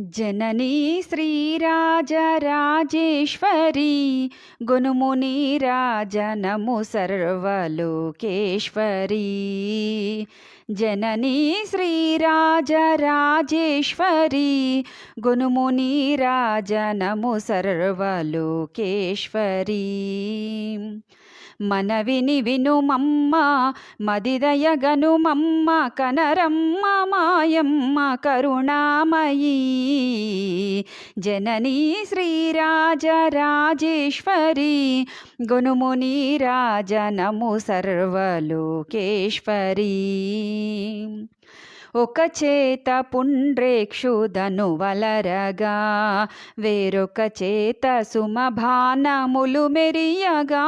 జననీ శ్రీరాజరాజేశ్వరీ గునుముని రాజనము సర్వలోకేశ్వరి. జననీ శ్రీరాజరాజేశ్వరీ గునుముని రాజనము సర్వలోకేశ్వరి. మనవిని వినుమమ్మ మదిదయగనుమమ్మ కనరమ్మ మాయమ్మ కరుణామయీ. జననీ శ్రీరాజరాజేశ్వరి గునుముని రాజనము సర్వలోకేశ్వరీ. ఒక చేత పుండ్రేక్షుదను వలరగా వేరొక చేత సుమభానములు మెరియగా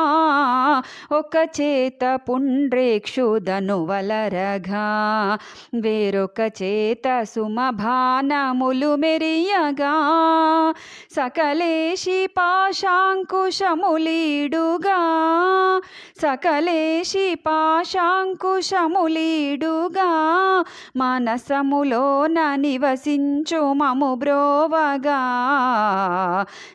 ఒక చేత పుండ్రేక్షుదను వలరగా వేరొక చేత సుమభానములు మెరియగా సకలేశి పాశాంకుశములీడుగా సకలేశి పాశాంకుశములీడుగా మనసములోన నివసించు మము బ్రోవగా.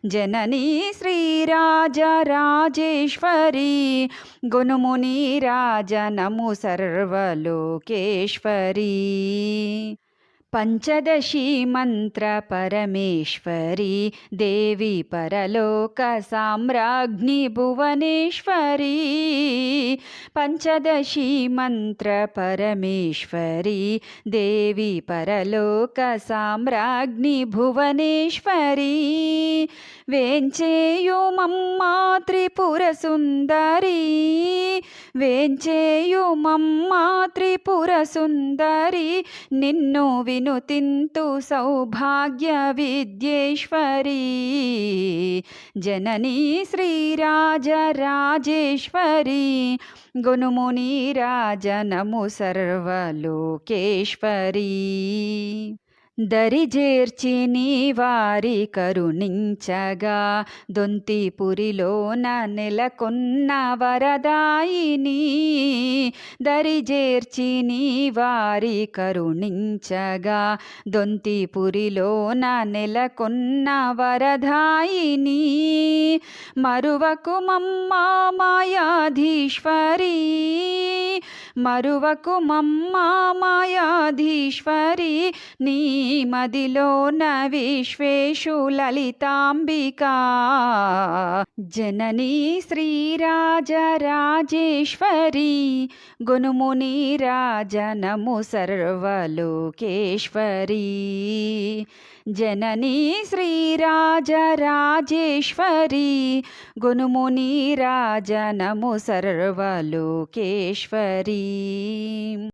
జననీ శ్రీరాజరాజేశ్వరి గుణముని రాజనము సర్వలోకేశ్వరీ. पञ्चदशी मन्त्रपरमेश्वरी देवी देवि परलोकसाम्राज्ञी भुवनेश्वरी पञ्चदशी मन्त्रपरमेश्वरी देवी देवि परलोकसाम्राज्ञी भुवनेश्वरी వేంచేయుమమ్మా త్రిపుర సుందరి? వేంచేయుమమ్మా త్రిపుర సుందరి? నిన్ను వినుతింతు సౌభాగ్య విద్యేశ్వరీ. జననీ శ్రీరాజరాజేశ్వరి గునుముని రాజనము సర్వలోకేశ్వరీ. దరిజేర్చి నీ వారి కరుణించగా దొంతిపురిలోన నెలకొన్న వరదాయిని దరిజేర్చి నీ వారి కరుణించగా దొంతిపురిలోన నెలకొన్న వరదాయిని మరువకు మమ్మా మాయాధీశ్వరి మరువకు మమ్మా మాయాధీశ్వరి నీ మదిలోన విశ్వేషు లలితాంబికా. జననీ శ్రీరాజరాజేశ్వరి. గునుముని రాజనము సర్వలోకేశ్వరీ. జననీ శ్రీరాజరాజేశ్వరి. గునుముని రాజనము సర్వలోకేశ్వరీ.